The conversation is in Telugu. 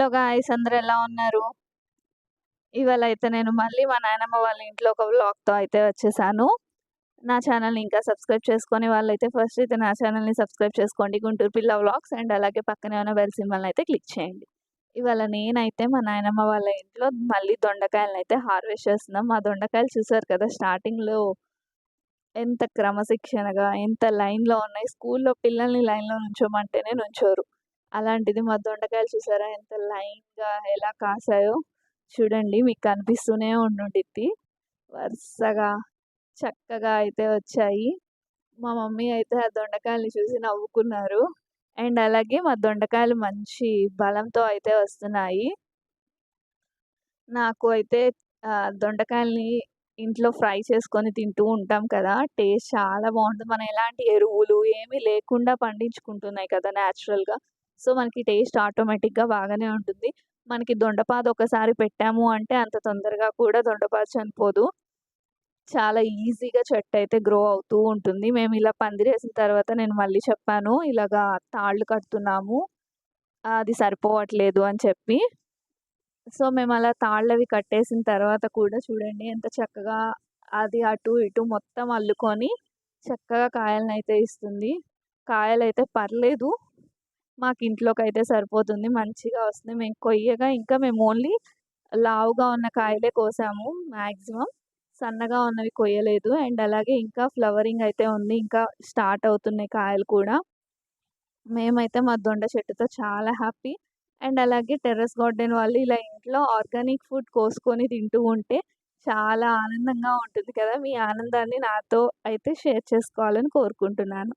హలో గాయ్స్ అందరు ఎలా ఉన్నారు? ఇవాళ అయితే నేను మళ్ళీ మా నాయనమ్మ వాళ్ళ ఇంట్లో ఒక వ్లాగ్తో అయితే వచ్చేసాను. నా ఛానల్ని ఇంకా సబ్స్క్రైబ్ చేసుకొని వాళ్ళైతే ఫస్ట్ అయితే నా ఛానల్ని సబ్స్క్రైబ్ చేసుకోండి. గుంటూరు పిల్ల వ్లాగ్స్ అండ్ అలాగే పక్కనే ఉన్న బెల్ సింబల్ని అయితే క్లిక్ చేయండి. ఇవాళ నేనైతే మా నాయనమ్మ వాళ్ళ ఇంట్లో మళ్ళీ దొండకాయలను అయితే హార్వెస్ట్ చేస్తున్నాం. మా దొండకాయలు చూసారు కదా స్టార్టింగ్లో ఎంత క్రమశిక్షణగా ఎంత లైన్లో ఉన్నాయి. స్కూల్లో పిల్లల్ని లైన్లో నుంచోమంటేనే నుంచోరు. అలాంటిది మా దొండకాయలు చూసారా? ఎంత లైన్గా ఎలా కాసాయో చూడండి మీకు కనిపిస్తూనే ఉండుండిద్ది. వరుసగా చక్కగా అయితే వచ్చాయి. మా మమ్మీ అయితే ఆ దొండకాయలని చూసి నవ్వుకున్నారు. అండ్ అలాగే మా దొండకాయలు మంచి బలంతో అయితే వస్తున్నాయి. నాకు అయితే దొండకాయల్ని ఇంట్లో ఫ్రై చేసుకొని తింటూ ఉంటాం కదా టేస్ట్ చాలా బాగుంటుంది. మనం ఎలాంటి ఎరువులు ఏమీ లేకుండా పండించుకుంటున్నాయి కదా న్యాచురల్గా సో మనకి టేస్ట్ ఆటోమేటిక్గా బాగానే ఉంటుంది. మనకి దొండపాద ఒకసారి పెట్టాము అంటే అంత తొందరగా కూడా దొండపాదు చనిపోదు. చాలా ఈజీగా చెట్టు అయితే గ్రో అవుతూ ఉంటుంది. మేము ఇలా పందిరేసిన తర్వాత నేను మళ్ళీ చెప్పాను ఇలాగా తాళ్ళు కడుతున్నాము అది సరిపోవట్లేదు అని చెప్పి. సో మేము అలా తాళ్ళవి కట్టేసిన తర్వాత కూడా చూడండి ఎంత చక్కగా అది అటు ఇటు మొత్తం అల్లుకొని చక్కగా కాయలను అయితే ఇస్తుంది. కాయలు అయితే పర్లేదు. మాకు ఇంట్లోకి అయితే సరిపోతుంది. మంచిగా వస్తుంది. మేము కొయ్యగా ఇంకా మేము ఓన్లీ లావుగా ఉన్న కాయలే కోసాము మ్యాక్సిమం సన్నగా ఉన్నవి కొయ్యలేదు. అండ్ అలాగే ఇంకా ఫ్లవరింగ్ అయితే ఉంది. ఇంకా స్టార్ట్ అవుతున్నాయి కాయలు కూడా. మేమైతే మా దొండ చెట్టుతో చాలా హ్యాపీ. అండ్ అలాగే టెర్రస్ గార్డెన్ వాళ్ళు ఇలా ఇంట్లో ఆర్గానిక్ ఫుడ్ కోసుకొని తింటూ ఉంటే చాలా ఆనందంగా ఉంటుంది కదా. మీ ఆనందాన్ని నాతో అయితే షేర్ చేసుకోవాలని కోరుకుంటున్నాను.